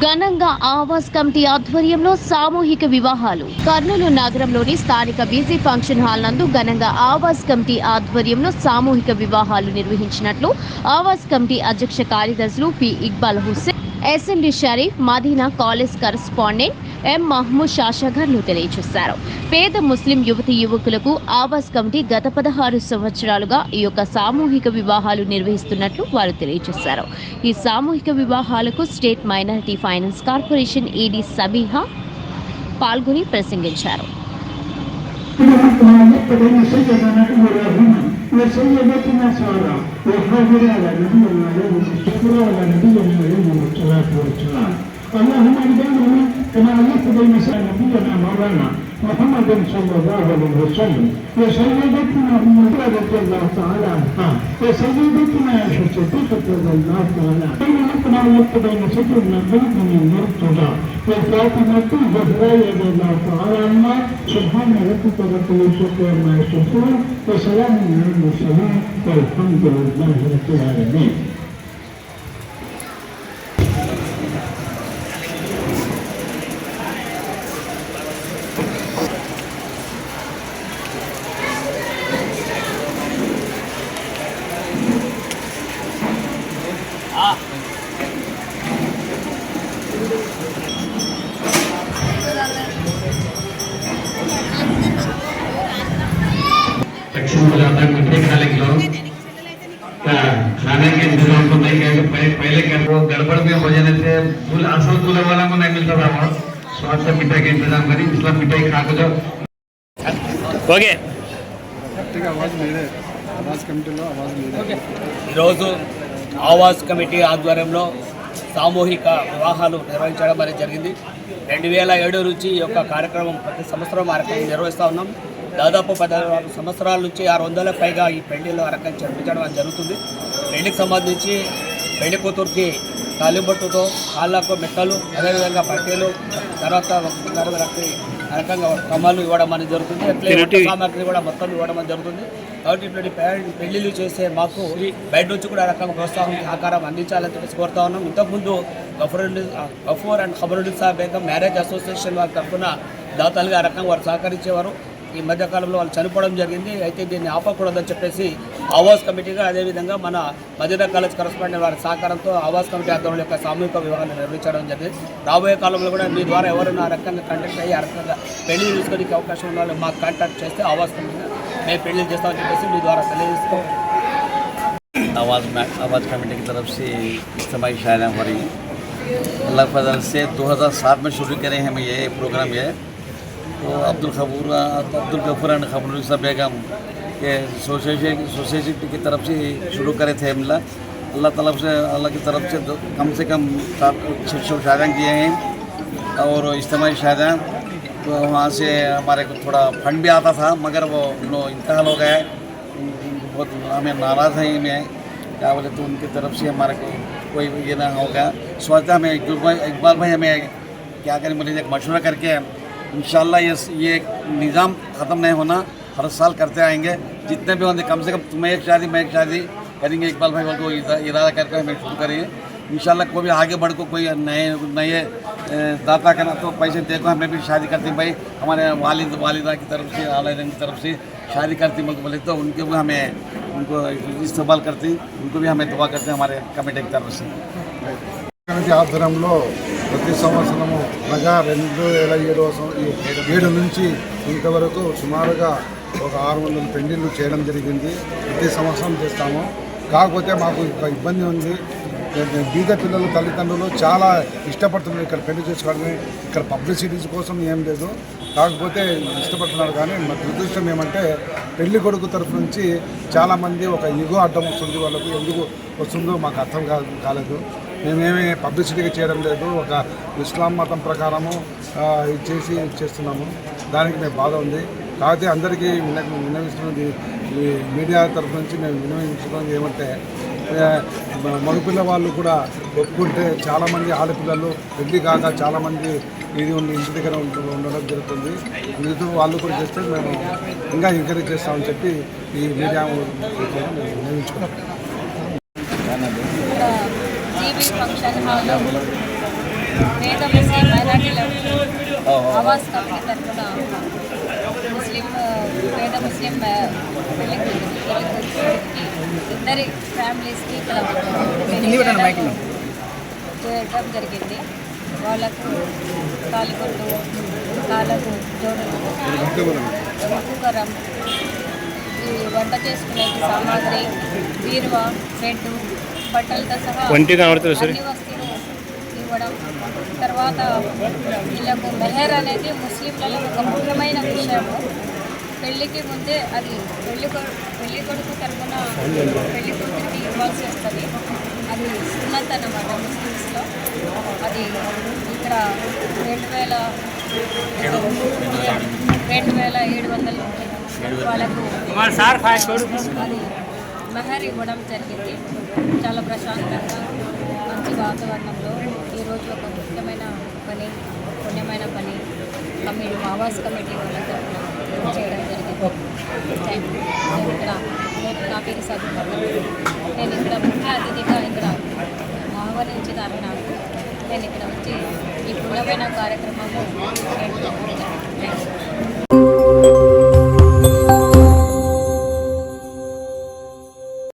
ఘనంగా ఆవాస్ కమిటీ ఆధ్వర్యంలో సామూహిక వివాహాలు. కర్నూలు నగరంలోని స్థానిక బీసీ ఫంక్షన్ హాల్ నందు ఘనంగా ఆవాస్ కమిటీ ఆధ్వర్యంలో సామూహిక వివాహాలు నిర్వహించినట్లు ఆవాస్ కమిటీ అధ్యక్ష కార్యదర్శులు P Iqbal Hussain SMD Sharif Madina college correspondent ఎం మహ్మూద్ షాషాగర్లు తెలియజేశారు పేద ముస్లిం యువతి యువకులకు ఆవాస్ కమిటీ గత పదహారు సంవత్సరాలుగా ఈ యొక్క సామూహిక వివాహాలు నిర్వహిస్తున్నట్లు వారు తెలియజేశారు ఈ సామూహిక వివాహాలకు state minority finance corporation ED Sabiha పాల్గొని ప్రసంగించారు بين سيدنا ابراهيم وسيدتنا ساره وحاضر على نبينا عليه الشكر وعلى نبينا عليه الصلاه والسلام اللهم اجعلنا كما علمت بين نبينا مولانا محمد صلى الله عليه وسلم وسيدتنا ام رضي الله تعالى عنها وسيدتنا عائشه صديقه رضي الله تعالى عنها كما علمت بين سيدنا بن مرتضى وفاطمه الزهراء رضي الله تعالى عنها سبحان ربك رب العزه عما يصفون وسلام على المرسلين والحمد لله رب العالمين दक्षिण को जाता है मीठे खाने के लोग खाने के इंतजाम तो नहीं किया पहले पहले क्या वो गड़बड़ में हो जाने से फूल असल दूल्हे वाला को नहीं मिलता था वहाँ स्वाद से मिठाई का इंतजाम करी इसलिए मिठाई खा के जाओ ఓకే గట్టిగా ఆవాజ్ మీదే ఆవాజ్ కమిటీలో ఆవాజ్ మీదే ఈరోజు ఆవాస్ కమిటీ ఆధ్వర్యంలో సామూహిక వివాహాలు నిర్వహించడం అనేది జరిగింది రెండు వేల ఏడు నుంచి ఈ యొక్క కార్యక్రమం ప్రతి సంవత్సరం ఆ రకంగా నిర్వహిస్తూ ఉన్నాం దాదాపు పదహారు సంవత్సరాల నుంచి ఆరు వందల పైగా ఈ పెళ్ళిలో ఆ రకంగా జరిపించడం అనేది జరుగుతుంది. పెళ్ళికి సంబంధించి పెళ్ళి కూతురికి తాలిబొట్టుతో కాళ్ళకు మెక్కలు అదేవిధంగా పట్టీలు తర్వాత రకంగా కమ్మలు ఇవ్వడం అనేది జరుగుతుంది. అట్లే సామాగ్రి కూడా మొత్తం ఇవ్వడం అనేది జరుగుతుంది. కాబట్టి ఇటువంటి పెళ్ళిళ్ళు చేసే మాకు బయట నుంచి కూడా ఆ రకంగా ప్రోత్సాహం సహకారం అందించాలని చెప్పేసి కోరుతా ఉన్నాం. ఇంతకుముందు Gafoor Gafoor and Khabaruddin Saheb Begum marriage association వారి తరఫున దాతలుగా ఆ రకంగా వారు సహకరించేవారు. ఈ మధ్యకాలంలో వాళ్ళు చనిపోవడం జరిగింది అయితే దీన్ని ఆపకూడదని చెప్పేసి ఆవాస్ కమిటీగా అదేవిధంగా మన మదీనా కాలేజ్ కరస్పాండెంట్ వారి సహకారంతో ఆవాస్ కమిటీ ఆధ్వర్యంలో యొక్క సామూహిక వివాహాన్ని నిర్వహించడం జరిగింది రాబోయే కాలంలో కూడా మీ ద్వారా ఎవరైనా ఆ రకంగా కంటాక్ట్ అయ్యి ఆ రకంగా పెళ్లి చూసుకోనికి అవకాశం ఉన్న వాళ్ళు మాకు కాంటాక్ట్ చేస్తే ఆవాస్ కమిటీ మేము పెళ్లి చేస్తామని చెప్పేసి మీ ద్వారా తెలియజేస్తూ आवाज़ में आवाज़ कमेटी की तरफ से इज्तमाही शायरियाँ हो रही हैं अल्लाह के फजल से 2007 में शुरू करे हैं हम ये प्रोग्राम ये तो अब्दुल खबूर, अब्दुल गफूर एंड खबरूर साहब बेगम के सोसाइटी सोसाइटी की तरफ़ से शुरू करे थे हमला। अल्लाह तरफ़ से, अल्लाह की तरफ़ से कम से कम छः सौ शायरियाँ किए हैं। और इज्तमी शायरियाँ तो वहाँ से हमारे को थोड़ा फंड भी आता था, मगर वो नो इंतकाल हो गया बहुत हमें नाराज़ हैं मैं क्या बोले तो उनकी तरफ़ से हमारे को कोई ये ना होगा। सोचता हमें इकबाल भाई हमें क्या करें बोले एक मशवरा करके इंशाल्लाह ये ये निज़ाम ख़त्म नहीं होना हर साल करते आएंगे जितने भी होंगे कम से कम तुम्हें एक शादी मैं एक शादी करेंगे इकबाल भाई को इरा- इरादा करके हमें शुरू करेंगे इंशाल्लाह कोई भी आगे बढ़ को कोई नए नए ए, दाता करना तो पैसे देखो हमें भी शादी करते हैं भाई हमारे वालिद वालिदा की तरफ से वालिदैन की तरफ से शादी करती मुल्क बोले तो उनके भी हमें उनको इस्तेमाल करती उनको भी हमें दुआ करते हैं हमारे कमेटी की तरफ से కమిటీ ఆధ్వర్యంలో ప్రతి సంవత్సరము అనగా రెండు వేల ఏడవ ఏడు నుంచి ఇంతవరకు సుమారుగా ఒక ఆరు వందల పెళ్ళిళ్ళు చేయడం జరిగింది. ప్రతి సంవత్సరం చేస్తాము. కాకపోతే మాకు ఇబ్బంది ఉంది. బీద పిల్లల తల్లిదండ్రులు చాలా ఇష్టపడుతున్నారు ఇక్కడ పెళ్ళి చేసుకోవడమే. ఇక్కడ పబ్లిసిటీస్ కోసం ఏం లేదు. కాకపోతే ఇష్టపడుతున్నారు కానీ మా దురదృష్టం ఏమంటే పెళ్ళి కొడుకు తరఫు నుంచి చాలామంది ఒక ఇగో అడ్డం వస్తుంది వాళ్ళకు. ఎందుకు వస్తుందో మాకు అర్థం కాలేదు. మేమేమి పబ్లిసిటీగా చేయడం లేదు. ఒక ఇస్లాం మతం ప్రకారము ఇది చేసి చేస్తున్నాము. దానికి మేము బాధ ఉంది. కాకపోతే అందరికీ విన వినవిస్తున్నది ఈ మీడియా తరఫు నుంచి మేము వినవించుకున్నది ఏమంటే మగపిల్ల వాళ్ళు కూడా ఒప్పుకుంటే చాలామంది ఆడపిల్లలు పెళ్ళి కాక చాలామంది ఇది ఉండి ఇంటి దగ్గర ఉండడం జరుగుతుంది. మిగతా వాళ్ళు కూడా చేస్తే మేము ఇంకా ఎంకరేజ్ చేస్తామని చెప్పి ఈ మీడియా మేము తరఫున ముస్లిం పేద ముస్లిం పెళ్ళి ఇద్దరి ఫ్యామిలీస్కి ఇక్కడ చేయడం జరిగింది. వాళ్ళకు కాలికొట్టు కాళ్ళకు జోడులు కుక్కరం ఈ వంట చేసుకునే సామాగ్రి బీరువా బెడ్ బట్టలతో సహా అన్ని వస్తువులు ఇవ్వడం తర్వాత వీళ్ళకు మెహర్ అనేది ముస్లింలలో ఒక ముఖ్యమైన విషయము. పెళ్ళికి ముందే అది పెళ్ళి పెళ్ళి కొడుకు తరఫున పెళ్ళి కూతురికి ఇవ్వాల్సి వస్తుంది అది సున్నత్ అన్నమాట ముస్లిమ్స్లో. అది ఇక్కడ రెండు వేల రెండు వేల ఏడు వందలు వాళ్ళకు అది మెహర్ ఇవ్వడం జరిగింది. చాలా ప్రశాంతంగా మంచి వాతావరణం ఈరోజు ఒక ముఖ్యమైన పని పుణ్యమైన పని కమిటీ ఆవాస్ కమిటీ వాళ్ళ తరఫున చేయడం జరిగింది. థ్యాంక్ యూ నేను ఇక్కడ నా పేరు నేను ఇక్కడ ముఖ్య అతిథిగా ఇక్కడ ఆహ్వానించినారు నాకు. నేను ఇక్కడ వచ్చి ఈ పుణ్యమైన కార్యక్రమము